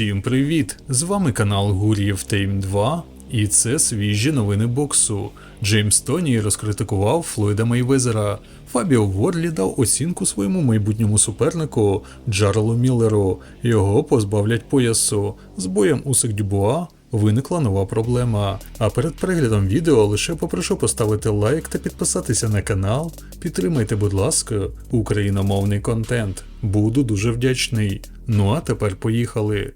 Всім привіт! З вами канал Гур'єв Тейм 2, і це свіжі новини боксу. Джеймс Тоні розкритикував Флойда Мейвезера. Фабіо Ворлі дав оцінку своєму майбутньому супернику Джарлу Міллеру. Його позбавлять поясу. З боєм Усик Дюбуа виникла нова проблема. А перед переглядом відео лише попрошу поставити лайк та підписатися на канал. Підтримайте, будь ласка, україномовний контент. Буду дуже вдячний. Ну а тепер поїхали.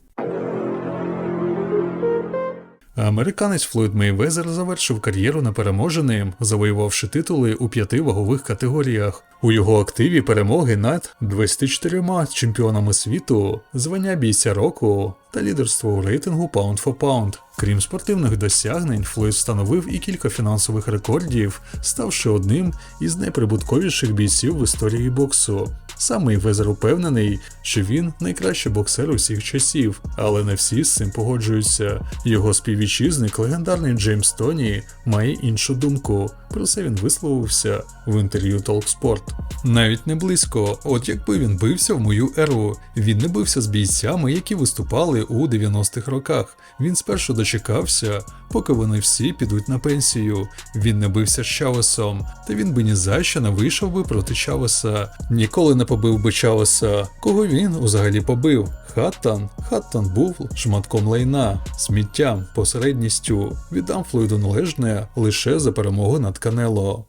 Американець Флойд Мейвезер завершив кар'єру непереможеним, завоювавши титули у п'яти вагових категоріях. У його активі перемоги над 24 чемпіонами світу, звання бійця року та лідерство у рейтингу Pound for Pound. Крім спортивних досягнень, Флойд встановив і кілька фінансових рекордів, ставши одним із найприбутковіших бійців в історії боксу. Сам Мейвезер упевнений, що він найкращий боксер усіх часів, але не всі з цим погоджуються. Його співвітчизник, легендарний Джеймс Тоні, має іншу думку. Про це він висловився в інтерв'ю Talksport. Навіть не близько, от якби він бився в мою еру. Він не бився з бійцями, які виступали у 90-х роках. Він спершу дочекався, поки вони всі підуть на пенсію. Він не бився з Чавесом, та він би ні за що не вийшов би проти Чавеса. Ніколи не побив би Чавеса. Кого він взагалі побив? Хаттан? Хаттан був шматком лайна, сміттям, посередністю. Віддам Флойду належне лише за перемогу над Канело.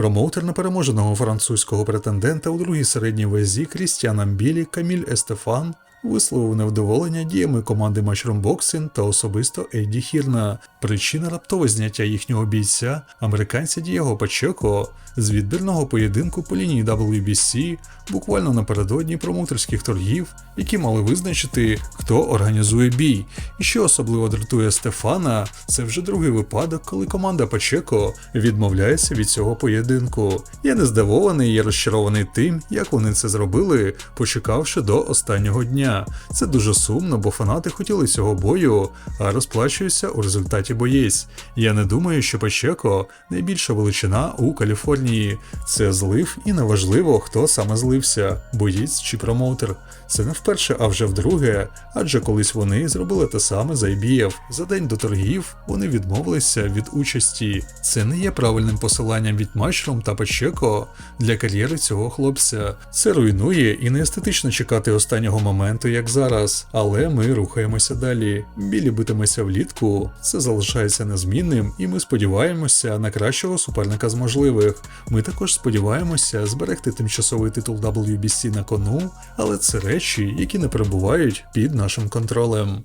Промоутер непереможеного французького претендента у другій середній вазі Крістіан Амбілі, Каміль Естефан висловив невдоволення діями команди Matchroom Boxing та особисто Ейді Хірна. Причина раптове зняття їхнього бійця, американця Дієго Пачеко, з відбірного поєдинку по лінії WBC буквально напередодні промоутерських торгів, які мали визначити, хто організує бій. І що особливо дратує Стефана, це вже другий випадок, коли команда Пачеко відмовляється від цього поєдинку. Я не здивований і розчарований тим, як вони це зробили, почекавши до останнього дня. Це дуже сумно, бо фанати хотіли цього бою, а розплачуються у результаті боєць. Я не думаю, що Пачеко найбільша величина у Каліфорнії. Це злив і неважливо, хто саме злився, боєць чи промоутер. Це не вперше, а вже вдруге, адже колись вони зробили те саме за IBF. За день до торгів вони відмовилися від участі. Це не є правильним посиланням від Матчрум та Пачеко для кар'єри цього хлопця. Це руйнує і не естетично чекати останнього моменту, як зараз. Але ми рухаємося далі. Білі битиметься влітку, це залишається незмінним, і ми сподіваємося на кращого суперника з можливих. Ми також сподіваємося зберегти тимчасовий титул WBC на кону, але це речі, які не перебувають під нашим контролем.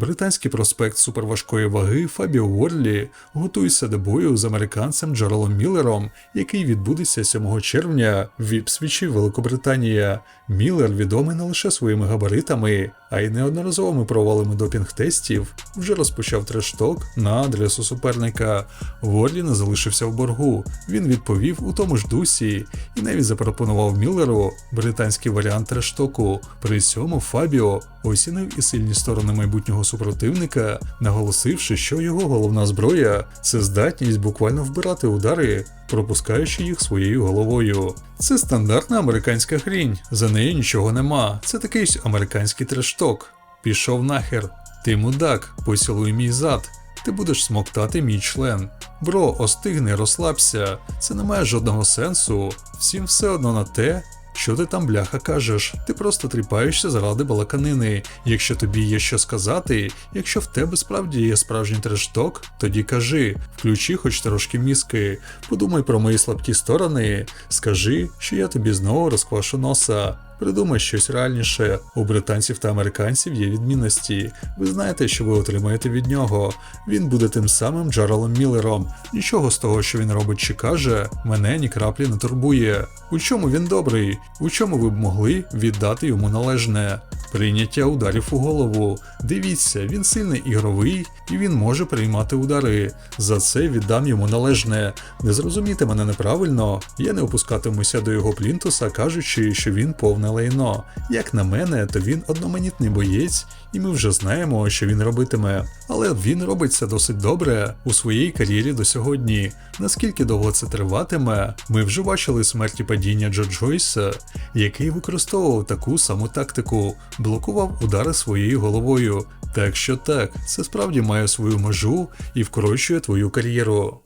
Британський проспект суперважкої ваги Фабіо Уорлі готується до бою з американцем Джералом Міллером, який відбудеться 7 червня в Іпсвічі, Великобританія. Міллер відомий не лише своїми габаритами, а й неодноразовими провалами допінг-тестів, вже розпочав трешток на адресу суперника. Ворлі не залишився в боргу. Він відповів у тому ж дусі і навіть запропонував Міллеру британський варіант трештоку. При цьому Фабіо оцінив і сильні сторони майбутнього супротивника, наголосивши, що його головна зброя це здатність буквально вбирати удари, пропускаючи їх своєю головою. Це стандартна американська хрінь, за нею нічого нема. Це такий американський трешток. Пішов нахер. Ти мудак, поцілуй мій зад. Ти будеш смоктати мій член. Бро, остигни, розслабся. Це не має жодного сенсу. Всім все одно на те, що ти там бляха кажеш? Ти просто тріпаєшся заради балаканини. Якщо тобі є що сказати, якщо в тебе справді є справжній трешток, тоді кажи, включи хоч трошки мізки, подумай про мої слабкі сторони, скажи, що я тобі знову розквашу носа. Придумай щось реальніше. У британців та американців є відмінності. Ви знаєте, що ви отримаєте від нього. Він буде тим самим Джаралом Міллером. Нічого з того, що він робить чи каже, мене ні краплі не турбує. У чому він добрий? У чому ви б могли віддати йому належне? Прийняття ударів у голову. Дивіться, він сильний ігровий і він може приймати удари. За це віддам йому належне. Не зрозумійте мене неправильно, я не опускатимуся до його плінтуса, кажучи, що він повне лайно. Як на мене, то він одноманітний боєць, і ми вже знаємо, що він робитиме. Але він робить це досить добре у своїй кар'єрі до сьогодні. Наскільки довго це триватиме, ми вже бачили смерті падіння Джо Джойса, який використовував таку саму тактику, блокував удари своєю головою. Так що так, це справді має свою межу і вкорочує твою кар'єру.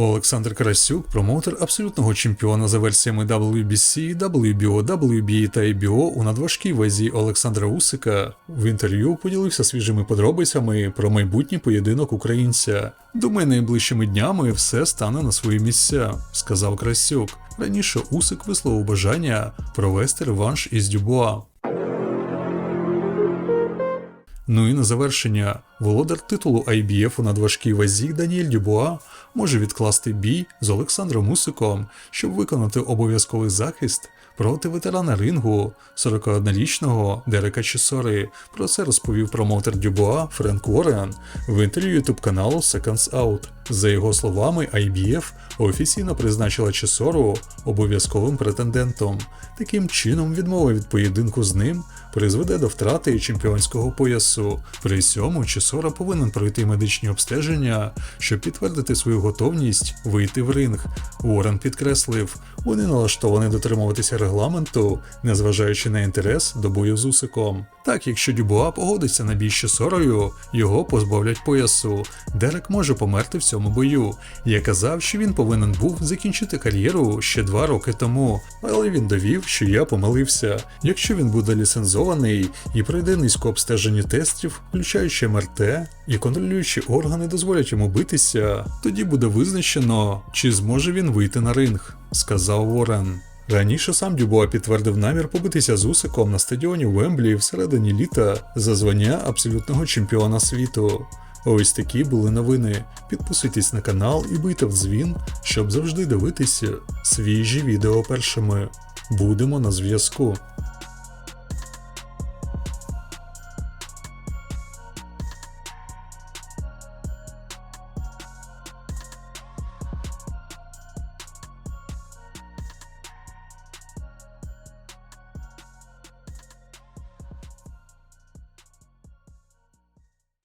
Олександр Карасюк, промоутер абсолютного чемпіона за версіями WBC, WBO, WBA та IBO у надважкій вазі Олександра Усика, в інтерв'ю поділився свіжими подробицями про майбутній поєдинок українця. Думаю, найближчими днями все стане на свої місця, сказав Красюк. Раніше Усик висловив бажання провести реванш із Дюбуа. Ну і на завершення, володар титулу IBF у надважкій вазі Даніель Дюбуа може відкласти бій з Олександром Мусиком, щоб виконати обов'язковий захист проти ветерана рингу 41-річного Дерека Чесори. Про це розповів промоутер Дюбуа Френк Уоррен в інтерв'ю ютуб каналу Seconds Out. За його словами, IBF офіційно призначила Чесору обов'язковим претендентом. Таким чином, відмова від поєдинку з ним призведе до втрати чемпіонського поясу. При цьому Чесора повинен пройти медичні обстеження, щоб підтвердити свою готовність вийти в ринг. Уоррен підкреслив, вони налаштовані дотримуватися регламенту, незважаючи на інтерес до бою з Усиком. Так, якщо Дюбуа погодиться на бій з Чесорою, його позбавлять поясу. Дерек може померти в цьому бою. Я казав, що він повинен був закінчити кар'єру ще два роки тому, але він довів, що я помилився. Якщо він буде ліцензований і пройде низько обстежені тестів, включаючи МРТ, і контролюючі органи дозволять йому битися, тоді буде визначено, чи зможе він вийти на ринг, сказав Ворен. Раніше сам Дюбуа підтвердив намір побитися з Усиком на стадіоні Вемблі всередині літа за звання абсолютного чемпіона світу. Ось такі були новини. Підписуйтесь на канал і бийте в дзвін, щоб завжди дивитися свіжі відео першими. Будемо на зв'язку.